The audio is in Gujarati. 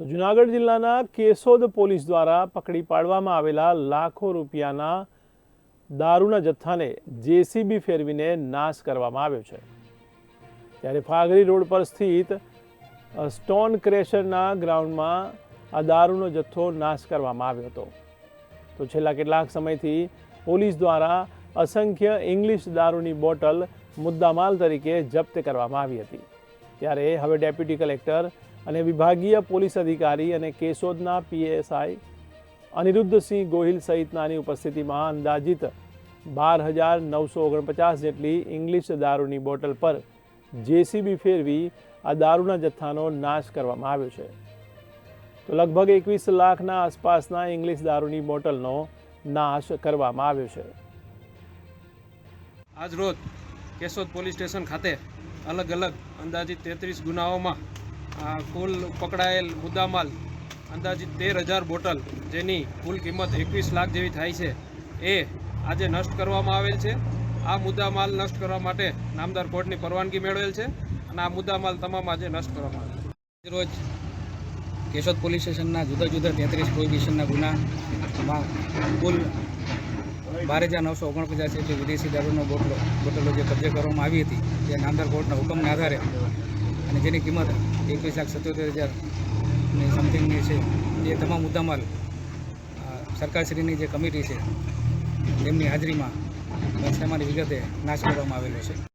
તો જુનાગઢ જિલ્લાના કેશોદ પોલીસ દ્વારા પકડી પાડવામાં આવેલા લાખો રૂપિયાના દારૂના જથ્થાને જેસીબી ફેરવીને નાશ કરવામાં આવ્યો છે. ત્યારે ફાગરી રોડ પર સ્થિત સ્ટોન ક્રેશરના ગ્રાઉન્ડમાં આ દારૂનો જથ્થો નાશ કરવામાં આવ્યો હતો. તો છેલ્લા કેટલાક સમયથી પોલીસ દ્વારા અસંખ્ય ઇંગ્લિશ દારૂની બોટલ મુદ્દામાલ તરીકે જપ્ત કરવામાં આવી હતી. ત્યારે હવે ડેપ્યુટી કલેક્ટર અને વિભાગીય પોલીસ અધિકારી અને કેશોદના P S I Aniruddhsinh Gohil સહિતનાની ઉપસ્થિતિમાં અંદાજિત બાર હજાર નવસો ઓગણપચાસ જેટલી ઇંગ્લિશ દારૂની બોટલ પર જેસીબી ફેરવી આ દારૂના જથ્થાનો નાશ કરવામાં આવ્યો છે. તો લગભગ એકવીસ લાખના આસપાસના ઇંગ્લિશ દારૂની બોટલનો નાશ કરવામાં આવ્યો છે. આજ રોજ કેશોદ પોલીસ સ્ટેશન ખાતે અલગ અલગ અંદાજિત તેત્રીસ ગુનાઓમાં કુલ પકડાયેલ મુદ્દામાલ અંદાજિત તેર હજાર બોટલ જેની કુલ કિંમત એકવીસ લાખ જેવી થાય છે, એ આજે નષ્ટ કરવામાં આવેલ છે. આ મુદ્દામાલ નષ્ટ કરવા માટે નામદાર કોર્ટની પરવાનગી મેળવેલ છે અને આ મુદ્દામાલ તમામ આજે નષ્ટ કરવામાં આવેલ રોજ કેશોદ પોલીસ સ્ટેશનના જુદા જુદા તેત્રીસ પ્રોહિબિશનના ગુનામાં કુલ બાર હજાર નવસો ઓગણપચાસ જેટલી વિદેશી દારૂનો બોટલો બોટલો જે કબજે કરવામાં આવી હતી, તે નામદાર કોર્ટના હુકમને આધારે અને જેની કિંમત એકવીસ લાખ સત્યોતેર હજારની સમથિંગની છે, એ તમામ મુદ્દામાલ સરકારશ્રીની જે કમિટી છે, તેમની હાજરીમાં પંચનામાની વિગતે નાશ કરવામાં આવેલો છે.